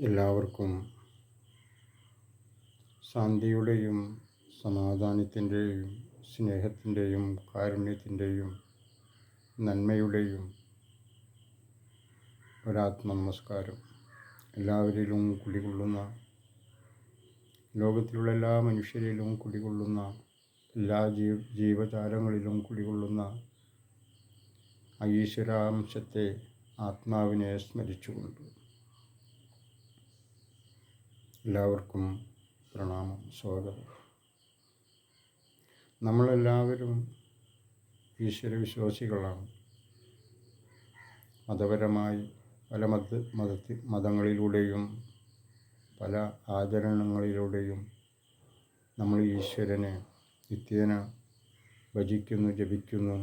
എല്ലാവർക്കും ശാന്തിയുടെയും സമാധാനത്തിന്റെയും സ്നേഹത്തിന്റെയും കാരുണ്യത്തിന്റെയും നന്മയുടെയും ഒരാത്മ നമസ്കാരം എല്ലാവരിലും കുടികൊള്ളുന്ന ലോകത്തിലുള്ള എല്ലാ മനുഷ്യരിലും കുടികൊള്ളുന്ന എല്ലാ ജീവ ജീവജാലങ്ങളിലും കുടികൊള്ളുന്ന ഈശ്വരാംശത്തെ ആത്മാവിനെ സ്മരിച്ചുകൊണ്ട് എല്ലാവർക്കും പ്രണാമം സ്വാഗതം. നമ്മളെല്ലാവരും ഈശ്വരവിശ്വാസികളാണ് മതപരമായി പല മത മതത്തി മതങ്ങളിലൂടെയും പല ആചരണങ്ങളിലൂടെയും നമ്മൾ ഈശ്വരനെ നിത്യേന ഭജിക്കുന്നു ജപിക്കുന്നു.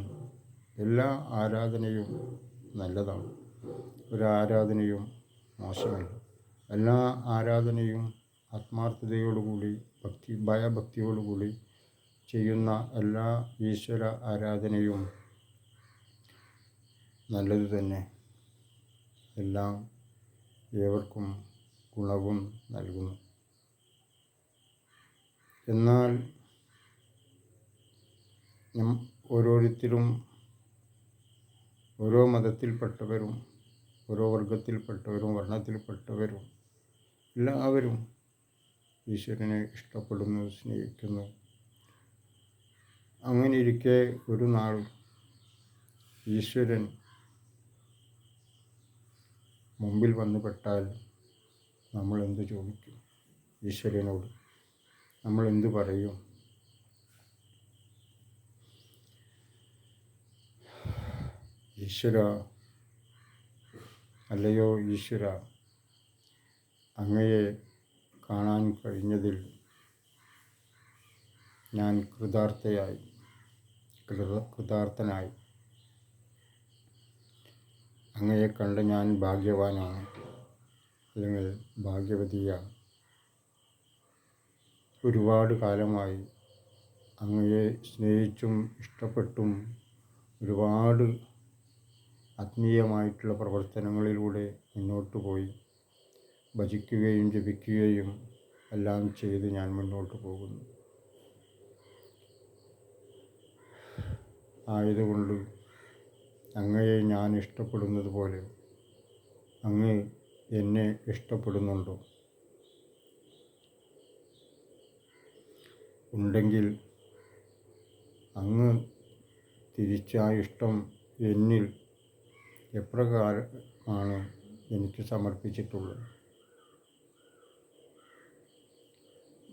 എല്ലാ ആരാധനയും നല്ലതാണ്. ഒരു ആരാധനയും മോശമല്ല. എല്ലാ ആരാധനയും ആത്മാർത്ഥതയോടുകൂടി ഭക്തി ഭയഭക്തിയോടുകൂടി ചെയ്യുന്ന എല്ലാ ഈശ്വര ആരാധനയും നല്ലത് തന്നെ. എല്ലാം ഏവർക്കും ഗുണവും നൽകുന്നു. എന്നാൽ ഓരോരുത്തരും ഓരോ മതത്തിൽപ്പെട്ടവരും ഓരോ വർഗത്തിൽപ്പെട്ടവരും വർണത്തിൽപ്പെട്ടവരും എല്ലാവരും ഈശ്വരനെ ഇഷ്ടപ്പെടുന്നു സ്നേഹിക്കുന്നു. അങ്ങനെ ഇരിക്കെ ഒരു നാൾ ഈശ്വരൻ മുമ്പിൽ വന്നു പെട്ടാൽ നമ്മൾ എന്ത് ചോദിക്കും ഈശ്വരനോട്? നമ്മൾ എന്ത് പറയും? ഈശ്വര അല്ലയോ ഈശ്വര? അങ്ങയെ കാണാൻ കഴിഞ്ഞതിൽ ഞാൻ കൃതാർത്ഥയായി കൃത കൃതാർത്ഥനായി. അങ്ങയെ കണ്ട് ഞാൻ ഭാഗ്യവാനാണ് അല്ലെങ്കിൽ ഭാഗ്യവതിയാണ് ഒരുപാട് കാലമായി അങ്ങയെ സ്നേഹിച്ചും ഇഷ്ടപ്പെട്ടും ഒരുപാട് ആത്മീയമായിട്ടുള്ള പ്രവർത്തനങ്ങളിലൂടെ മുന്നോട്ട് പോയി ഭജിക്കുകയും ജപിക്കുകയും എല്ലാം ചെയ്ത് ഞാൻ മുന്നോട്ട് പോകുന്നു. ആയതുകൊണ്ട് അങ്ങയെ ഞാൻ ഇഷ്ടപ്പെടുന്നത് പോലെ അങ്ങ് എന്നെ ഇഷ്ടപ്പെടുന്നുണ്ടോ? ഉണ്ടെങ്കിൽ അങ്ങ് തിരിച്ച ഇഷ്ടം എന്നിൽ എപ്രകാരമാണ് എനിക്ക് സമർപ്പിച്ചിട്ടുള്ളത്?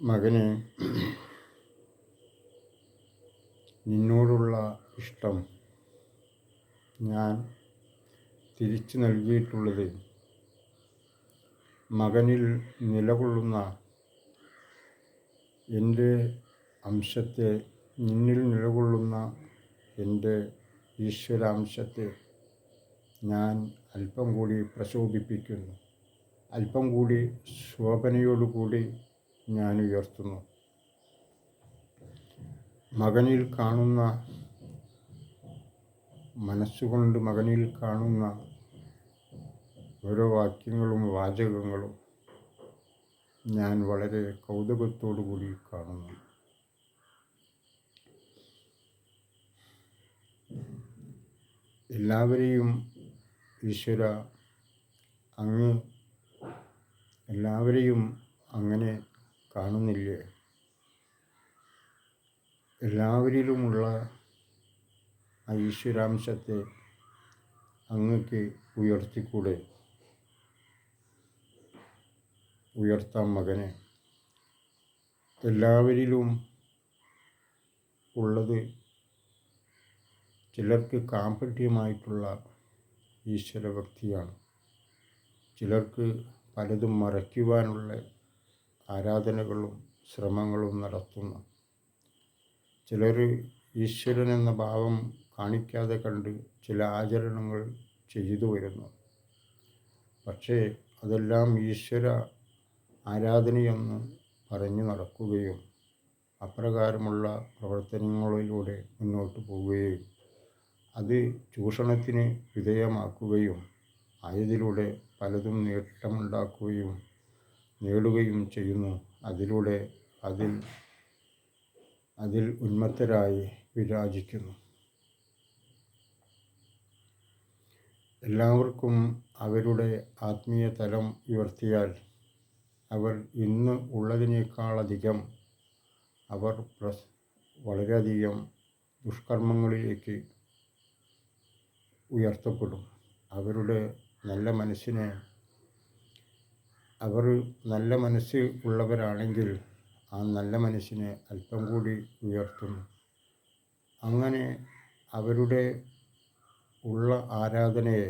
മകനെ നിന്നോടുള്ള ഇഷ്ടം ഞാൻ തിരിച്ചു നൽകിയിട്ടുള്ളത് മകനിൽ നിലകൊള്ളുന്ന എന്റെ അംശത്തെ നിന്നിൽ നിലകൊള്ളുന്ന എന്റെ ഈശ്വരാംശത്തെ ഞാൻ അല്പം കൂടി പ്രശോഭിപ്പിക്കുന്നു. അല്പം കൂടി ശോഭനയോടുകൂടി ഞാൻ ഉയർത്തുന്നു. മകനിൽ കാണുന്ന മനസ്സുകൊണ്ട് മകനിൽ കാണുന്ന ഓരോ വാക്യങ്ങളും വാചകങ്ങളും ഞാൻ വളരെ കൗതുകത്തോടു കൂടി കാണുന്നു. എല്ലാവരെയും ഈശ്വര അങ്ങ് എല്ലാവരെയും അങ്ങനെ കാണുന്നില്ലേ? എല്ലാവരിലുമുള്ള ആ ഈശ്വരാംശത്തെ അങ്ങക്ക് ഉയർത്തിക്കൂടെ? ഉയർത്താം മകനെ. എല്ലാവരിലും ഉള്ളത് ചിലർക്ക് കാമ്പട്യമായിട്ടുള്ള ഈശ്വരഭക്തിയാണ്. ചിലർക്ക് പലതും മറയ്ക്കുവാനുള്ള ആരാധനകളും ശ്രമങ്ങളും നടത്തുന്നു. ചിലർ ഈശ്വരൻ എന്ന ഭാവം കാണിക്കാതെ കണ്ട് ചില ആചരണങ്ങൾ ചെയ്തു വരുന്നു. പക്ഷേ അതെല്ലാം ഈശ്വര ആരാധനയെന്ന് പറഞ്ഞു നടക്കുകയും അപ്രകാരമുള്ള പ്രവർത്തനങ്ങളിലൂടെ മുന്നോട്ട് പോവുകയും അത് ചൂഷണത്തിന് വിധേയമാക്കുകയും ആയതിലൂടെ പലതും നേട്ടമുണ്ടാക്കുകയും നേടുകയും ചെയ്യുന്നു. അതിലൂടെ അതിൽ അതിൽ ഉന്മത്തരായി വിരാജിക്കുന്നു. എല്ലാവർക്കും അവരുടെ ആത്മീയ തലം ഉയർത്തിയാൽ അവർ ഇന്ന് ഉള്ളതിനേക്കാളധികം അവർ പ്രസ് വളരെയധികം ദുഷ്കർമ്മങ്ങളിലേക്ക് ഉയർത്തപ്പെടും. അവരുടെ നല്ല മനസ്സിനെ അവർ നല്ല മനസ്സ് ഉള്ളവരാണെങ്കിൽ ആ നല്ല മനസ്സിനെ അല്പം കൂടി ഉയർത്തുന്നു. അങ്ങനെ അവരുടെ ഉള്ള ആരാധനയെ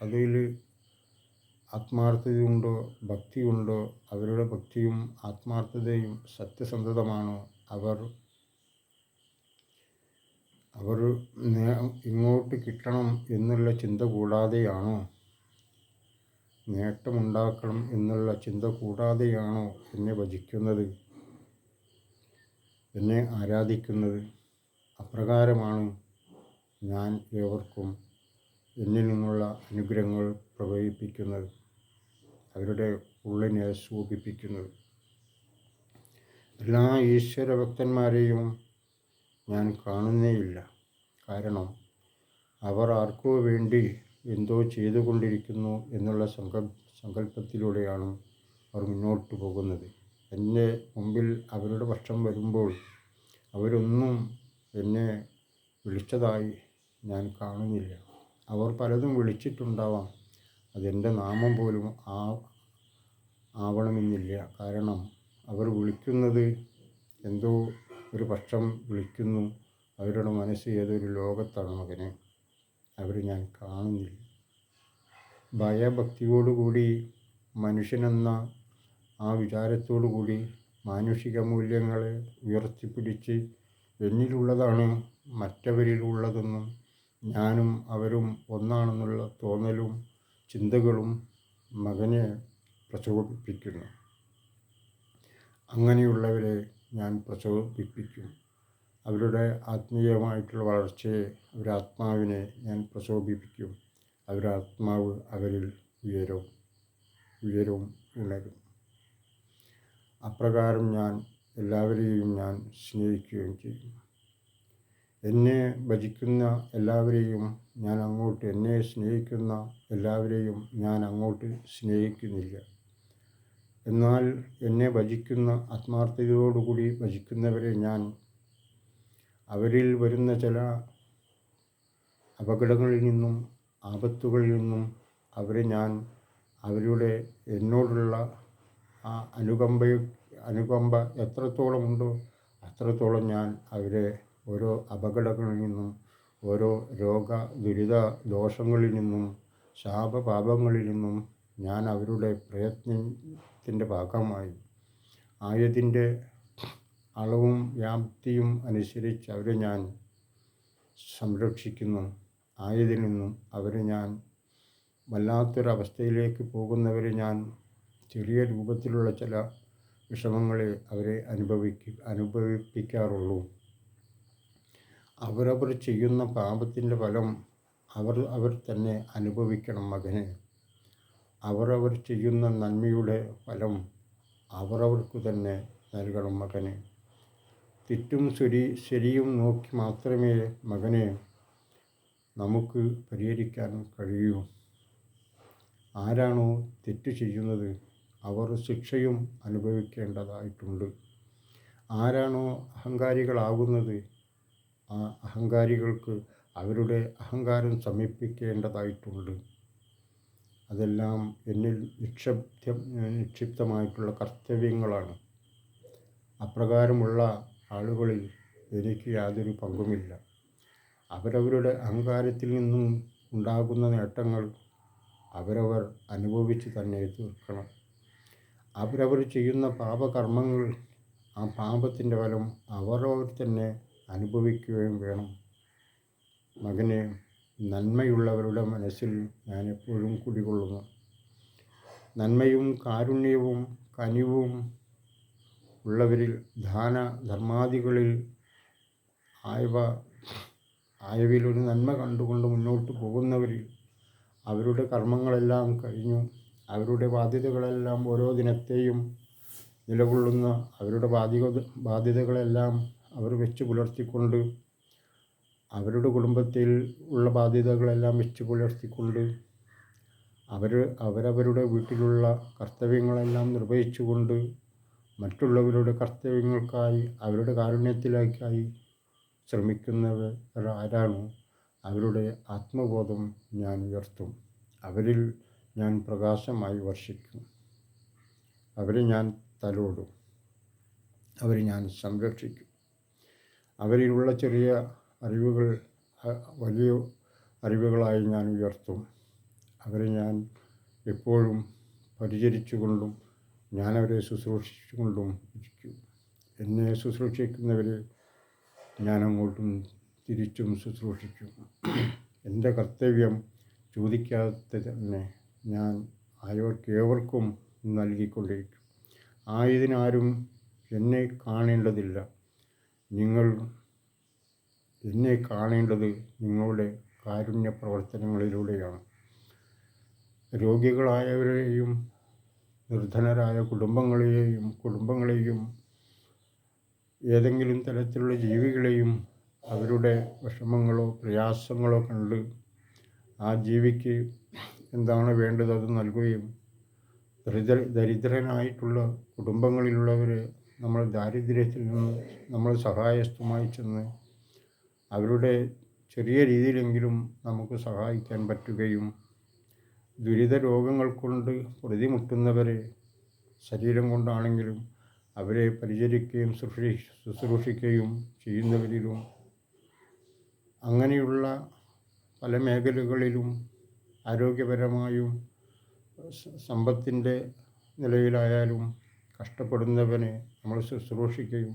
അതിൽ ആത്മാർത്ഥതയുണ്ടോ ഭക്തിയുണ്ടോ അവരുടെ ഭക്തിയും ആത്മാർത്ഥതയും സത്യസന്ധതമാണോ അവർ അവർ ഇങ്ങോട്ട് കിട്ടണം എന്നുള്ള ചിന്ത കൂടാതെയാണോ നേട്ടമുണ്ടാക്കണം എന്നുള്ള ചിന്ത കൂടാതെയാണോ എന്നെ ഭജിക്കുന്നത്? എന്നെ ആരാധിക്കുന്നത്? അപ്രകാരമാണ് ഞാൻ ഏവർക്കും എന്നിൽ നിന്നുള്ള അനുഗ്രഹങ്ങൾ പ്രവഹിപ്പിക്കുന്നത്. അവരുടെ ഉള്ളിനെ സൂചിപ്പിക്കുന്നത്. എല്ലാ ഈശ്വര ഭക്തന്മാരെയും ഞാൻ കാണുന്നേയില്ല. കാരണം അവർ ആർക്കോ വേണ്ടി എന്തോ ചെയ്തുകൊണ്ടിരിക്കുന്നു എന്നുള്ള സങ്കൽ സങ്കല്പത്തിലൂടെയാണ് അവർ മുന്നോട്ട് പോകുന്നത്. എന്റെ മുമ്പിൽ അവരുടെ പക്ഷം വരുമ്പോൾ അവരൊന്നും എന്നെ വിളിച്ചതായി ഞാൻ കാണുന്നില്ല. അവർ പലതും വിളിച്ചിട്ടുണ്ടാവാം. അതെന്റെ നാമം പോലും ആ ആവണമെന്നില്ല. കാരണം അവർ വിളിക്കുന്നത് എന്തോ ഒരു പക്ഷം വിളിക്കുന്നു. അവരുടെ മനസ്സ് ഏതൊരു ലോകത്താണ് മകനെ? അവർ ഞാൻ കാണുന്നില്ല. ഭയഭക്തിയോടുകൂടി മനുഷ്യനെന്ന ആ വിചാരത്തോടു കൂടി മാനുഷിക മൂല്യങ്ങളെ ഉയർത്തിപ്പിടിച്ച് എന്നിലുള്ളതാണ് മറ്റവരിലുള്ളതെന്നും ഞാനും അവരും ഒന്നാണെന്നുള്ള തോന്നലും ചിന്തകളും മകനെ പ്രചോദിപ്പിക്കുന്നു. അങ്ങനെയുള്ളവരെ ഞാൻ പ്രചോദിപ്പിക്കും. അവരുടെ ആത്മീയമായിട്ടുള്ള വളർച്ചയെ അവരുടെ ആത്മാവിനെ ഞാൻ പ്രശോഭിപ്പിക്കും. അവരുടെ ആത്മാവ് അവരിൽ ഉയരും ഉയരും ഉണരും. അപ്രകാരം ഞാൻ എല്ലാവരെയും ഞാൻ സ്നേഹിക്കുകയും ചെയ്യും. എന്നെ ഭജിക്കുന്ന എല്ലാവരെയും ഞാൻ അങ്ങോട്ട് എന്നെ സ്നേഹിക്കുന്ന എല്ലാവരെയും ഞാൻ അങ്ങോട്ട് സ്നേഹിക്കുന്നില്ല. എന്നാൽ എന്നെ ഭജിക്കുന്ന ആത്മാർത്ഥതയോടുകൂടി ഭജിക്കുന്നവരെ ഞാൻ അവരിൽ വരുന്ന ചില അപകടങ്ങളിൽ നിന്നും ആപത്തുകളിൽ നിന്നും അവരെ ഞാൻ അവരുടെ എന്നോടുള്ള ആ അനുകമ്പ അനുകമ്പ എത്രത്തോളമുണ്ടോ അത്രത്തോളം ഞാൻ അവരെ ഓരോ അപകടങ്ങളിൽ നിന്നും ഓരോ രോഗ ദുരിത ദോഷങ്ങളിൽ നിന്നും ശാപപാപങ്ങളിൽ നിന്നും ഞാൻ അവരുടെ പ്രയത്നത്തിന്റെ ഭാഗമായി. ആയതിന്റെ അളവും വ്യാപ്തിയും അനുസരിച്ച് അവരെ ഞാൻ സംരക്ഷിക്കുന്നു. ആയതിൽ നിന്നും അവരെ ഞാൻ വല്ലാത്തൊരവസ്ഥയിലേക്ക് പോകുന്നവരെ ഞാൻ ചെറിയ രൂപത്തിലുള്ള ചില വിഷമങ്ങളെ അവരെ അനുഭവിക്ക അനുഭവിപ്പിക്കാറുള്ളൂ. അവരവർ ചെയ്യുന്ന പാപത്തിന്റെ ഫലം അവർ അവർ തന്നെ അനുഭവിക്കണം മകനെ. അവരവർ ചെയ്യുന്ന നന്മയുടെ ഫലം അവരവർക്ക് തന്നെ നൽകണം മകനെ. തെറ്റും ശരി ശരിയും നോക്കി മാത്രമേ മകനെ നമുക്ക് പരിഹരിക്കാൻ കഴിയൂ. ആരാണോ തെറ്റ് ചെയ്യുന്നത് അവർ ശിക്ഷയും അനുഭവിക്കേണ്ടതായിട്ടുണ്ട്. ആരാണോ അഹങ്കാരികളാകുന്നത് ആ അഹങ്കാരികൾക്ക് അവരുടെ അഹങ്കാരം ശമിപ്പിക്കേണ്ടതായിട്ടുണ്ട്. അതെല്ലാം എന്നിൽ നിക്ഷിപ്തം നിക്ഷിപ്തമായിട്ടുള്ള കർത്തവ്യങ്ങളാണ്. അപ്രകാരമുള്ള ആളുകളിൽ എനിക്ക് യാതൊരു പങ്കുമില്ല. അവരവരുടെ അഹങ്കാരത്തിൽ നിന്നും ഉണ്ടാകുന്ന നേട്ടങ്ങൾ അവരവർ അനുഭവിച്ച് തന്നെ തീർക്കണം. അവരവർ ചെയ്യുന്ന പാപകർമ്മങ്ങൾ ആ പാപത്തിന്റെ ഫലം അവരവർ തന്നെ അനുഭവിക്കുകയും വേണം. മകനെ നന്മയുള്ളവരുടെ മനസ്സിൽ ഞാൻ എപ്പോഴും കുടികൊള്ളുന്നു. നന്മയും കാരുണ്യവും കനിവും ഉള്ളവരിൽ ദാന ധർമാദികളിൽ ആയവ ആയവയിലൊരു നന്മ കണ്ടുകൊണ്ട് മുന്നോട്ട് പോകുന്നവരിൽ അവരുടെ കർമ്മങ്ങളെല്ലാം കഴിഞ്ഞു. അവരുടെ ബാധ്യതകളെല്ലാം ഓരോ ദിനത്തെയും നിലകൊള്ളുന്ന അവരുടെ ബാധ്യ ബാധ്യതകളെല്ലാം അവർ വെച്ച് പുലർത്തിക്കൊണ്ട് അവരുടെ കുടുംബത്തിൽ ഉള്ള ബാധ്യതകളെല്ലാം വെച്ച് പുലർത്തിക്കൊണ്ട് അവർ അവരവരുടെ വീട്ടിലുള്ള കർത്തവ്യങ്ങളെല്ലാം നിർവഹിച്ചുകൊണ്ട് മറ്റുള്ളവരുടെ കർത്തവ്യങ്ങൾക്കായി അവരുടെ കാരുണ്യത്തിലേക്കായി ശ്രമിക്കുന്നവർ ആരാണോ അവരുടെ ആത്മബോധം ഞാൻ ഉയർത്തും. അവരിൽ ഞാൻ പ്രകാശമായി വർഷിക്കും. അവരെ ഞാൻ തലോടും. അവരെ ഞാൻ സംരക്ഷിക്കും. അവരിലുള്ള ചെറിയ അറിവുകൾ വലിയ അറിവുകളായി ഞാൻ ഉയർത്തും. അവരെ ഞാൻ എപ്പോഴും പരിചരിച്ചുകൊണ്ടും ഞാൻ അവരെ ശുശ്രൂഷിച്ചുകൊണ്ടും ഇരിക്കും. എന്നെ ശുശ്രൂഷിക്കുന്നവരെ ഞാനങ്ങോട്ടും തിരിച്ചും ശുശ്രൂഷിക്കും. എന്റെ കർത്തവ്യം ചോദിക്കാതെ തന്നെ ഞാൻ അയവർക്കേവർക്കും നൽകിക്കൊണ്ടിരിക്കും. ആയതിനാരും എന്നെ കാണേണ്ടതില്ല. നിങ്ങൾ എന്നെ കാണേണ്ടത് നിങ്ങളുടെ കാരുണ്യ പ്രവർത്തനങ്ങളിലൂടെയാണ് രോഗികളായവരെയും നിർധനരായ കുടുംബങ്ങളെയും കുടുംബങ്ങളെയും ഏതെങ്കിലും തരത്തിലുള്ള ജീവികളെയും അവരുടെ വിഷമങ്ങളോ പ്രയാസങ്ങളോ കണ്ട് ആ ജീവിക്ക് എന്താണ് വേണ്ടത് അത് നൽകുകയും ദരിദ്ര ദരിദ്രനായിട്ടുള്ള കുടുംബങ്ങളിലുള്ളവരെ നമ്മൾ ദാരിദ്ര്യത്തിൽ നിന്ന് നമ്മൾ സഹായസ്ഥമായി ചെന്ന് അവരുടെ ചെറിയ രീതിയിലെങ്കിലും നമുക്ക് സഹായിക്കാൻ പറ്റുകയും ദുരിത രോഗങ്ങൾ കൊണ്ട് പ്രതിമുട്ടുന്നവരെ ശരീരം കൊണ്ടാണെങ്കിലും അവരെ പരിചരിക്കുകയും ശുശ്രൂ ശുശ്രൂഷിക്കുകയും ചെയ്യുന്നവരിലും അങ്ങനെയുള്ള പല മേഖലകളിലും ആരോഗ്യപരമായും സമ്പത്തിന്റെ നിലയിലായാലും കഷ്ടപ്പെടുന്നവനെ നമ്മൾ ശുശ്രൂഷിക്കുകയും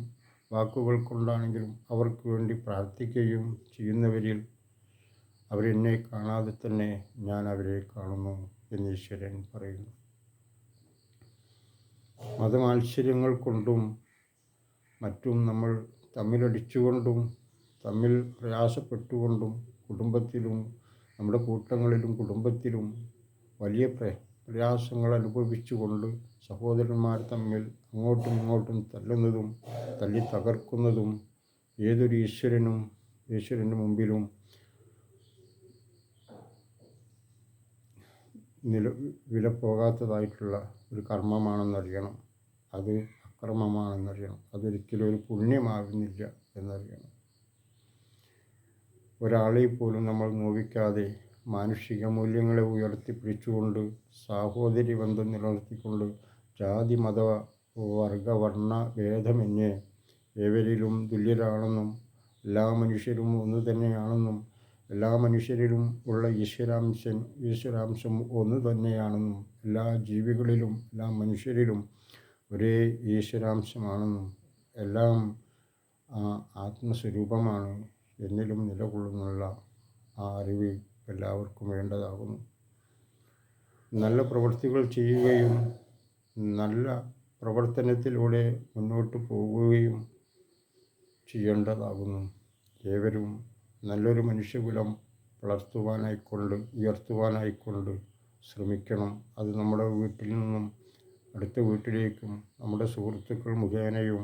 വാക്കുകൾ കൊണ്ടാണെങ്കിലും അവർക്ക് വേണ്ടി പ്രാർത്ഥിക്കുകയും ചെയ്യുന്നവരിൽ അവരെന്നെ കാണാതെ തന്നെ ഞാൻ അവരെ കാണുന്നു എന്ന് ഈശ്വരൻ പറയുന്നു. മതമാത്സര്യങ്ങൾ കൊണ്ടും മറ്റും നമ്മൾ തമ്മിലടിച്ചുകൊണ്ടും തമ്മിൽ പ്രയാസപ്പെട്ടുകൊണ്ടും കുടുംബത്തിലും നമ്മുടെ കൂട്ടങ്ങളിലും കുടുംബത്തിലും വലിയ പ്ര പ്രയാസങ്ങൾ അനുഭവിച്ചുകൊണ്ട് സഹോദരന്മാർ തമ്മിൽ അങ്ങോട്ടും ഇങ്ങോട്ടും തല്ലുന്നതും തല്ലി തകർക്കുന്നതും ഏതൊരു ഈശ്വരനും ഈശ്വരന്റെ മുമ്പിലും നില വില പോകാത്തതായിട്ടുള്ള ഒരു കർമ്മമാണെന്നറിയണം. അത് അക്രമമാണെന്നറിയണം. അതൊരിക്കലും ഒരു പുണ്യമാകുന്നില്ല എന്നറിയണം. ഒരാളെ പോലും നമ്മൾ നോവിക്കാതെ മാനുഷിക മൂല്യങ്ങളെ ഉയർത്തിപ്പിടിച്ചുകൊണ്ട് സാഹോദര്യ ബന്ധം നിലനിർത്തിക്കൊണ്ട് ജാതി മത വർഗവർണ ഭേദമന്യേ ഏവരിലും തുല്യരാണെന്നും എല്ലാ മനുഷ്യരും ഒന്ന് തന്നെയാണെന്നും എല്ലാ മനുഷ്യരിലും ഉള്ള ഈശ്വരാംശൻ ഈശ്വരാംശം ഒന്ന് തന്നെയാണെന്നും എല്ലാ ജീവികളിലും എല്ലാ മനുഷ്യരിലും ഒരേ ഈശ്വരാംശമാണെന്നും എല്ലാം ആത്മസ്വരൂപമാണ് എന്നിലും നിലകൊള്ളുന്നുള്ള ആ അറിവ് എല്ലാവർക്കും വേണ്ടതാകുന്നു. നല്ല പ്രവൃത്തികൾ ചെയ്യുകയും നല്ല പ്രവർത്തനത്തിലൂടെ മുന്നോട്ട് പോവുകയും ചെയ്യേണ്ടതാകുന്നു. ഏവരും നല്ലൊരു മനുഷ്യകുലം വളർത്തുവാനായിക്കൊണ്ട് ഉയർത്തുവാനായിക്കൊണ്ട് ശ്രമിക്കണം. അത് നമ്മുടെ വീട്ടിൽ നിന്നും അടുത്ത വീട്ടിലേക്കും നമ്മുടെ സുഹൃത്തുക്കൾ മുഖേനയും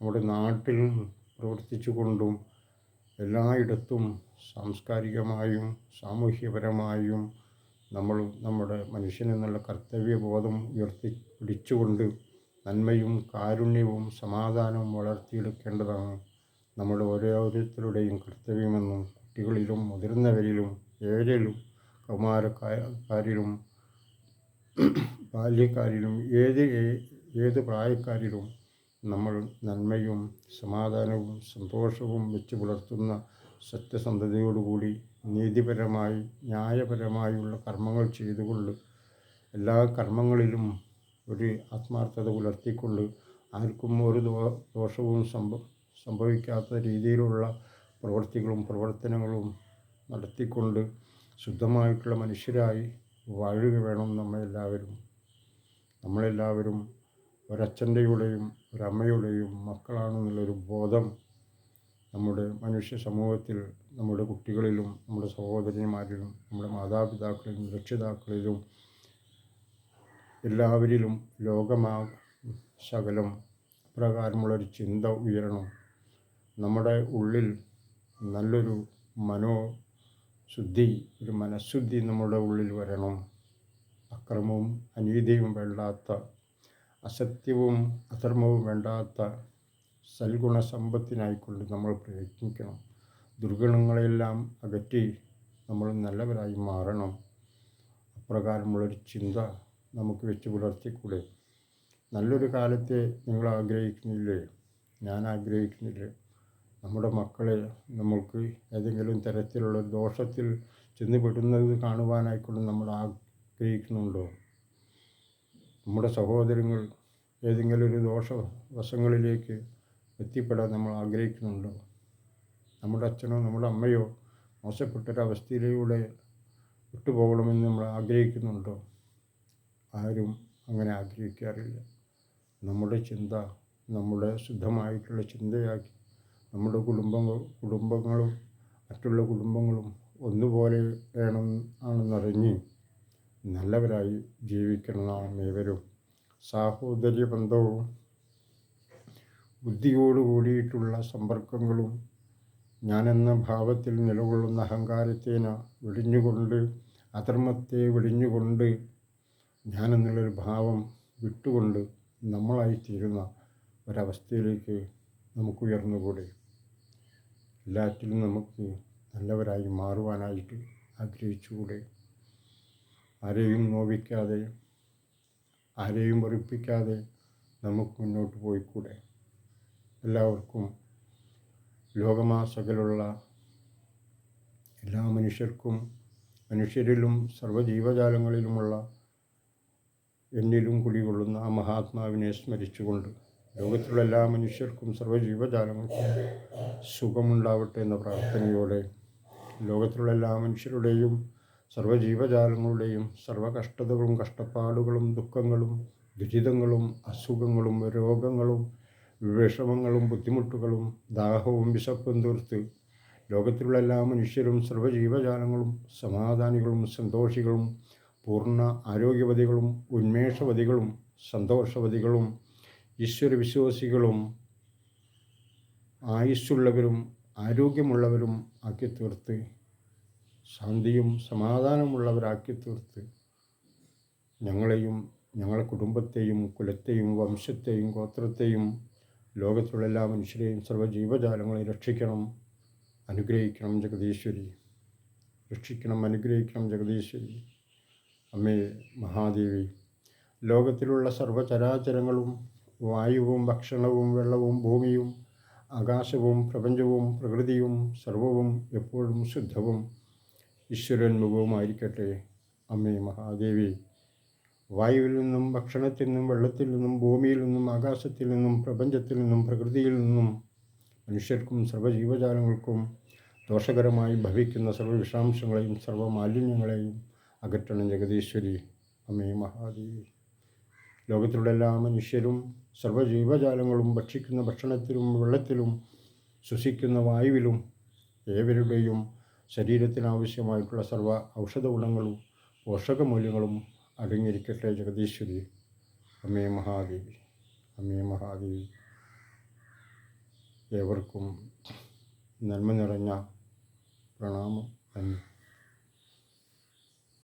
നമ്മുടെ നാട്ടിൽ പ്രവർത്തിച്ചു കൊണ്ടും എല്ലായിടത്തും സാംസ്കാരികമായും സാമൂഹ്യപരമായും നമ്മൾ നമ്മുടെ മനുഷ്യൻ എന്നുള്ള കർത്തവ്യബോധം ഉയർത്തി പിടിച്ചുകൊണ്ട് നന്മയും കാരുണ്യവും സമാധാനവും വളർത്തിയെടുക്കേണ്ടതാണ്. നമ്മുടെ ഓരോരുത്തരുടെയും കർത്തവ്യമെന്നും കുട്ടികളിലും മുതിർന്നവരിലും ഏഴിലും കൗമാരക്കാരിലും ബാല്യക്കാരിലും ഏത് ഏത് പ്രായക്കാരിലും നമ്മൾ നന്മയും സമാധാനവും സന്തോഷവും വെച്ച് പുലർത്തുന്ന സത്യസന്ധതയോടുകൂടി നീതിപരമായി ന്യായപരമായുള്ള കർമ്മങ്ങൾ ചെയ്തുകൊണ്ട് എല്ലാ കർമ്മങ്ങളിലും ഒരു ആത്മാർത്ഥത പുലർത്തിക്കൊണ്ട് ആർക്കും ഒരു ദോഷവും സംഭ സംഭവിക്കാത്ത രീതിയിലുള്ള പ്രവൃത്തികളും പ്രവർത്തനങ്ങളും നടത്തിക്കൊണ്ട് ശുദ്ധമായിട്ടുള്ള മനുഷ്യരായി വാഴുക വേണം നമ്മളെല്ലാവരും. നമ്മളെല്ലാവരും ഒരച്ഛന്റെയുടെയും ഒരമ്മയുടെയും മക്കളാണെന്നുള്ളൊരു ബോധം നമ്മുടെ മനുഷ്യ സമൂഹത്തിൽ നമ്മുടെ കുട്ടികളിലും നമ്മുടെ സഹോദരന്മാരിലും നമ്മുടെ മാതാപിതാക്കളിലും രക്ഷിതാക്കളിലും എല്ലാവരിലും ലോകമാ ശകലം പ്രകാരമുള്ളൊരു ചിന്ത ഉയരണം. നമ്മുടെ ഉള്ളിൽ നല്ലൊരു മനോ ശുദ്ധി ഒരു മനഃശുദ്ധി നമ്മുടെ ഉള്ളിൽ വരണം. അക്രമവും അനീതിയും വേണ്ടാത്ത അസത്യവും അധർമ്മവും വേണ്ടാത്ത സൽഗുണ സമ്പത്തിനായിക്കൊണ്ട് നമ്മൾ പ്രയത്നിക്കണം. ദുർഗുണങ്ങളെല്ലാം അകറ്റി നമ്മൾ നല്ലവരായി മാറണം. അപ്രകാരമുള്ളൊരു ചിന്ത നമുക്ക് വെച്ച് പുലർത്തിക്കൂടെ? നല്ലൊരു കാലത്തെ നിങ്ങൾ ആഗ്രഹിക്കുന്നില്ലേ? ഞാൻ ആഗ്രഹിക്കുന്നില്ലേ? നമ്മുടെ മക്കളെ നമ്മൾക്ക് ഏതെങ്കിലും തരത്തിലുള്ള ദോഷത്തിൽ ചെന്ന് പെടുന്നത് കാണുവാനായിക്കൊണ്ട് നമ്മൾ ആഗ്രഹിക്കുന്നുണ്ടോ? നമ്മുടെ സഹോദരങ്ങൾ ഏതെങ്കിലും ഒരു ദോഷ വശങ്ങളിലേക്ക് എത്തിപ്പെടാൻ നമ്മൾ ആഗ്രഹിക്കുന്നുണ്ടോ? നമ്മുടെ അച്ഛനോ നമ്മുടെ അമ്മയോ മോശപ്പെട്ടൊരവസ്ഥയിലൂടെ വിട്ടുപോകണമെന്ന് നമ്മൾ ആഗ്രഹിക്കുന്നുണ്ടോ? ആരും അങ്ങനെ ആഗ്രഹിക്കാറില്ല. നമ്മുടെ ചിന്ത നമ്മുടെ ശുദ്ധമായിട്ടുള്ള ചിന്തയാക്കി നമ്മുടെ കുടുംബങ്ങൾ കുടുംബങ്ങളും മറ്റുള്ള കുടുംബങ്ങളും ഒന്നുപോലെ വേണം ആണെന്നറിഞ്ഞ് നല്ലവരായി ജീവിക്കണം ഏവരും സാഹോദര്യ ബന്ധവും ബുദ്ധിയോട് കൂടിയിട്ടുള്ള സമ്പർക്കങ്ങളും ഞാനെന്ന ഭാവത്തിൽ നിലകൊള്ളുന്ന അഹങ്കാരത്തേന വെടിഞ്ഞുകൊണ്ട് അധർമ്മത്തെ വെടിഞ്ഞുകൊണ്ട് ഞാനെന്നുള്ളൊരു ഭാവം വിട്ടുകൊണ്ട് നമ്മളായിത്തീരുന്ന ഒരവസ്ഥയിലേക്ക് നമുക്ക് ഉയർന്നുകൂടെ എല്ലാറ്റിലും നമുക്ക് നല്ലവരായി മാറുവാനായിട്ട് ആഗ്രഹിച്ചുകൂടെ? ആരെയും നോവിക്കാതെ ആരെയും വെറുപ്പിക്കാതെ നമുക്ക് മുന്നോട്ട് പോയിക്കൂടെ? എല്ലാവർക്കും ലോകമാസകലുള്ള എല്ലാ മനുഷ്യർക്കും മനുഷ്യരിലും സർവജീവജാലങ്ങളിലുമുള്ള എന്നിലും കുടികൊള്ളുന്ന ആ മഹാത്മാവിനെ സ്മരിച്ചുകൊണ്ട് ലോകത്തിലുള്ള എല്ലാ മനുഷ്യർക്കും സർവജീവജാലങ്ങൾക്കും സുഖമുണ്ടാവട്ടെ എന്ന പ്രാർത്ഥനയോടെ ലോകത്തിലുള്ള എല്ലാ മനുഷ്യരുടെയും സർവജീവജാലങ്ങളുടെയും സർവ കഷ്ടതകളും കഷ്ടപ്പാടുകളും ദുഃഖങ്ങളും ദുരിതങ്ങളും അസുഖങ്ങളും രോഗങ്ങളും വിഷമങ്ങളും ബുദ്ധിമുട്ടുകളും ദാഹവും വിശപ്പും തീർത്ത് ലോകത്തിലുള്ള എല്ലാ മനുഷ്യരും സർവജീവജാലങ്ങളും സമാധാനികളും സന്തോഷികളും പൂർണ ആരോഗ്യവതികളും ഉന്മേഷവതികളും സന്തോഷവതികളും ഈശ്വരവിശ്വാസികളും ആയുസ്സുള്ളവരും ആരോഗ്യമുള്ളവരും ആക്കി തീർത്ത് ശാന്തിയും സമാധാനമുള്ളവരാക്കി തീർത്ത് ഞങ്ങളെയും ഞങ്ങളുടെ കുടുംബത്തെയും കുലത്തെയും വംശത്തെയും ഗോത്രത്തെയും ലോകത്തുള്ള എല്ലാ മനുഷ്യരെയും സർവജീവജാലങ്ങളെയും രക്ഷിക്കണം അനുഗ്രഹിക്കണം ജഗദീശ്വരി. രക്ഷിക്കണം അനുഗ്രഹിക്കണം ജഗദീശ്വരി. അമ്മേ മഹാദേവി ലോകത്തിലുള്ള സർവചരാചരങ്ങളും വായുവും ഭക്ഷണവും വെള്ളവും ഭൂമിയും ആകാശവും പ്രപഞ്ചവും പ്രകൃതിയും സർവവും എപ്പോഴും ശുദ്ധവും ഈശ്വരോന്മുഖവുമായിരിക്കട്ടെ അമ്മേ മഹാദേവി വായുവിൽ നിന്നും ഭക്ഷണത്തിൽ നിന്നും വെള്ളത്തിൽ നിന്നും ഭൂമിയിൽ നിന്നും ആകാശത്തിൽ നിന്നും പ്രപഞ്ചത്തിൽ നിന്നും പ്രകൃതിയിൽ നിന്നും മനുഷ്യർക്കും സർവജീവജാലങ്ങൾക്കും ദോഷകരമായി ഭവിക്കുന്ന സർവവിഷാംശങ്ങളെയും സർവമാലിന്യങ്ങളെയും അകറ്റണം ജഗദീശ്വരി. അമ്മേ മഹാദേവി. ലോകത്തിലുള്ള എല്ലാ മനുഷ്യരും സർവജീവജാലങ്ങളും ഭക്ഷിക്കുന്ന ഭക്ഷണത്തിലും വെള്ളത്തിലും ശ്വസിക്കുന്ന വായുവിലും ഏവരുടെയും ശരീരത്തിനാവശ്യമായിട്ടുള്ള സർവ ഔഷധ ഗുണങ്ങളും പോഷകമൂല്യങ്ങളും അടങ്ങിയിരിക്കട്ടെ ജഗദീശ്വരി. അമ്മേ മഹാദേവി. അമ്മേ മഹാദേവി. ഏവർക്കും നന്മ നിറഞ്ഞ പ്രണാമം. നന്ദി.